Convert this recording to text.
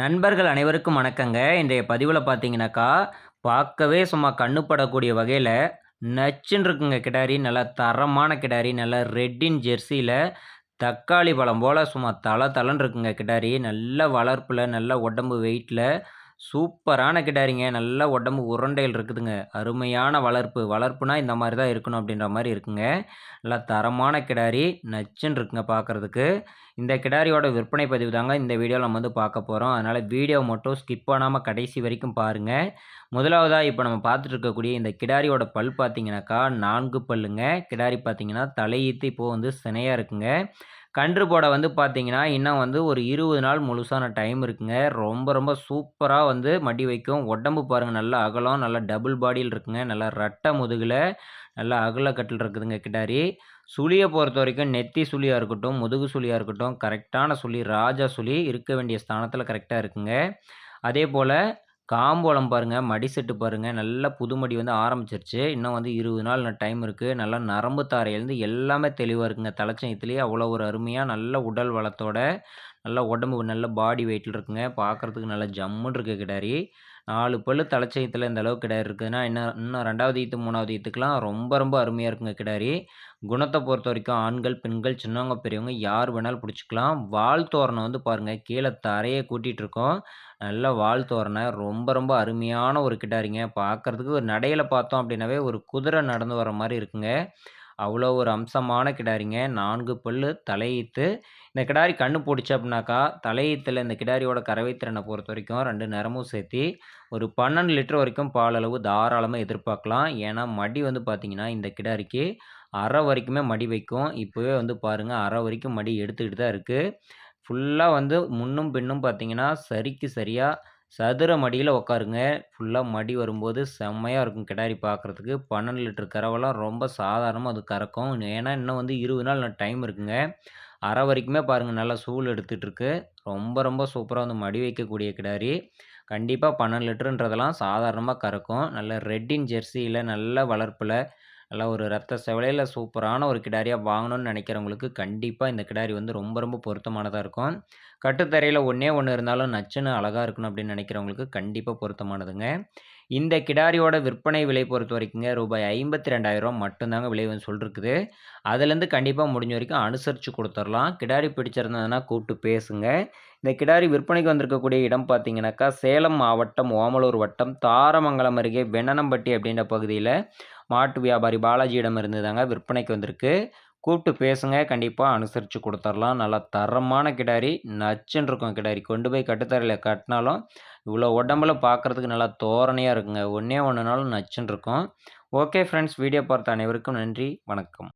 நண்பர்கள் அனைவருக்கும் வணக்கங்க. இன்றைய பதிவில் பார்த்தீங்கன்னாக்கா பார்க்கவே சும்மா கண்ணுப்படக்கூடிய வகையில் நச்சுன்னு இருக்குங்க கிடாரி. நல்லா தரமான கிடாரி. நல்லா ரெட்டின் ஜெர்சியில் தக்காளி பழம் போல் சும்மா தலை தலன்னு இருக்குங்க கிடாரி. நல்ல வளர்ப்பில் நல்ல உடம்பு வெயிட்டில் சூப்பரான கிடாரிங்க. நல்ல உடம்பு உருண்டைகள் இருக்குதுங்க. அருமையான வளர்ப்பு. வளர்ப்புனா இந்த மாதிரி தான் இருக்கணும் அப்படின்ற மாதிரி இருக்குங்க. நல்லா தரமான கிடாரி. நச்சுன்னு இருக்குங்க பார்க்குறதுக்கு. இந்த கிடாரியோட விற்பனை பதிவு தாங்க இந்த வீடியோவில் நம்ம வந்து பார்க்க போகிறோம் அதனால் வீடியோ மட்டும் ஸ்கிப் பண்ணாமல் கடைசி வரைக்கும் பாருங்கள் முதலாவதாக இப்போ நம்ம பார்த்துட்டு இருக்கக்கூடிய இந்த கிடாரியோட பல் பார்த்தீங்கன்னாக்கா நான்கு பல்லுங்க. கிடாரி பார்த்தீங்கன்னா தலையீத்து இப்போது வந்து சினையாக இருக்குங்க. கன்று போட வந்து பார்த்தீங்கன்னா இன்னும் வந்து ஒரு இருபது நாள் முழுசான டைம் இருக்குங்க. ரொம்ப ரொம்ப சூப்பராக வந்து மடி வைக்கும். உடம்பு பாருங்கள் நல்லா அகலம் நல்லா டபுள் பாடியில் இருக்குங்க. நல்லா ரட்டை முதுகில் நல்லா அகலக்கட்டில் இருக்குதுங்க கிட்டாரி. சுழியை பொறுத்த வரைக்கும் நெத்தி சுழியாக இருக்கட்டும் முதுகு சுழியாக இருக்கட்டும் கரெக்டான சுழி ராஜா சுழி இருக்க வேண்டிய ஸ்தானத்தில் கரெக்டாக இருக்குங்க. அதே போல் காம்போளம் பாருங்கள் மடி செட்டு பாருங்கள் நல்ல புதுமடி வந்து ஆரம்பிச்சிருச்சு. இன்னும் வந்து இருபது நாள் டைம் இருக்குது நல்லா நரம்பு தாரையிலேருந்து எல்லாமே தெளிவாக இருக்குங்க. தலைச்சயத்துலேயே அவ்வளோ ஒரு அருமையாக நல்ல உடல் வளத்தோட நல்லா உடம்பு நல்ல பாடி வெயிட்டில் இருக்குங்க. பார்க்குறதுக்கு நல்லா ஜம்முன்னு இருக்குது கிடாரி. நாலு பல்லு தலைச்சயத்தில் இந்த அளவுக்கு கிடாரி இருக்குதுன்னா இன்னும் இன்னும் ரெண்டாவது ஈத்து மூணாவது ஈத்துக்கெலாம் ரொம்ப ரொம்ப அருமையாக இருக்குங்க கிடாரி. குணத்தை பொறுத்த வரைக்கும் ஆண்கள் பெண்கள் சின்னவங்க பெரியவங்க யார் வேணாலும் பிடிச்சிக்கலாம். வால் தோரணை வந்து பாருங்கள் கீழே தரையை கூட்டிகிட்டு இருக்கோம். நல்ல வால் தோரணை ரொம்ப ரொம்ப அருமையான ஒரு கிடாரிங்க. பார்க்குறதுக்கு ஒரு நடையில் பார்த்தோம் அப்படின்னாவே ஒரு குதிரை நடந்து வர மாதிரி இருக்குங்க. அவ்வளோ ஒரு அம்சமான கிடாரிங்க. நான்கு பல்லு தலையீத்து. இந்த கிடாரி கண்ணு போட்டுச்சு அப்படின்னாக்கா தலையீத்தில் இந்த கிடாரியோட கறவை திறனை பொறுத்த வரைக்கும் ரெண்டு நேரமும் சேர்த்தி ஒரு பன்னெண்டு லிட்டர் வரைக்கும் பால் அளவு தாராளமாக எதிர்பார்க்கலாம். ஏன்னா மடி வந்து பார்த்திங்கன்னா இந்த கிடாரிக்கு அரை வரைக்குமே மடி வைக்கும். இப்போவே வந்து பாருங்கள் அரை வரைக்கும் மடி எடுத்துக்கிட்டு தான் இருக்குது ஃபுல்லாக வந்து முன்னும் பின்னும் பார்த்திங்கன்னா சரிக்கு சரியாக சதுர மடியில் உட்காருங்க ஃபுல்லாக மடி வரும்போது செம்மையாக இருக்கும் கிடாரி பார்க்குறதுக்கு பன்னெண்டு லிட்டர் கறவெல்லாம் ரொம்ப சாதாரணமாக அது கறக்கும். ஏன்னா இன்னும் வந்து இருபது நாள் டைம் இருக்குங்க. அரை வரைக்குமே பாருங்கள் நல்லா சூழ் எடுத்துகிட்ருக்கு ரொம்ப ரொம்ப சூப்பராக வந்து மடி வைக்கக்கூடிய கிடாரி. கண்டிப்பாக பன்னெண்டு லிட்டருன்றதெல்லாம் சாதாரணமாக கறக்கும். நல்ல ரெட்டின் ஜெர்சியில் நல்ல வளர்ப்பில் நல்லா ஒரு ரத்த செவலையில் சூப்பரான ஒரு கிடாரியாக வாங்கணும்னு நினைக்கிறவங்களுக்கு கண்டிப்பாக இந்த கிடாரி வந்து ரொம்ப ரொம்ப பொருத்தமானதாக இருக்கும். கட்டுத்தரையில் ஒன்றே ஒன்று இருந்தாலும் நச்சுன்னு அழகாக இருக்கணும் அப்படின்னு நினைக்கிறவங்களுக்கு கண்டிப்பாக பொருத்தமானதுங்க. இந்த கிடாரியோட விற்பனை விலை பொறுத்த வரைக்குங்க ரூபாய் ஐம்பத்தி ரெண்டாயிரம் மட்டும்தாங்க விலை வந்து சொல்லிருக்குது. அதுலேருந்து கண்டிப்பாக முடிஞ்ச வரைக்கும் அனுசரித்து கொடுத்துர்லாம் கிடாரி பிடிச்சிருந்ததுன்னா கூப்பிட்டு பேசுங்க. இந்த கிடாரி விற்பனைக்கு வந்திருக்கக்கூடிய இடம் பார்த்தீங்கன்னாக்கா சேலம் மாவட்டம் ஓமலூர் வட்டம் தாரமங்கலம் அருகே வெண்ணனம்பட்டி அப்படின்ற பகுதியில் மாட்டு வியாபாரி பாலாஜியிடம் இருந்து தாங்க விற்பனைக்கு வந்திருக்கு. கூப்பிட்டு பேசுங்க. கண்டிப்பாக அனுசரித்து கொடுத்துர்லாம். நல்லா தரமான கிடாரி நச்சுன்னு இருக்கும் கிடாரி. கொண்டு போய் கட்டுத்தரையில் கட்டினாலும் இவ்வளோ உடம்புல பார்க்குறதுக்கு நல்லா தோரணையாக இருக்குங்க. ஒன்றே ஒன்றுனாலும் நச்சுன்னு இருக்கும் ஓகே ஃப்ரெண்ட்ஸ் வீடியோ பார்த்த அனைவருக்கும் நன்றி. வணக்கம்.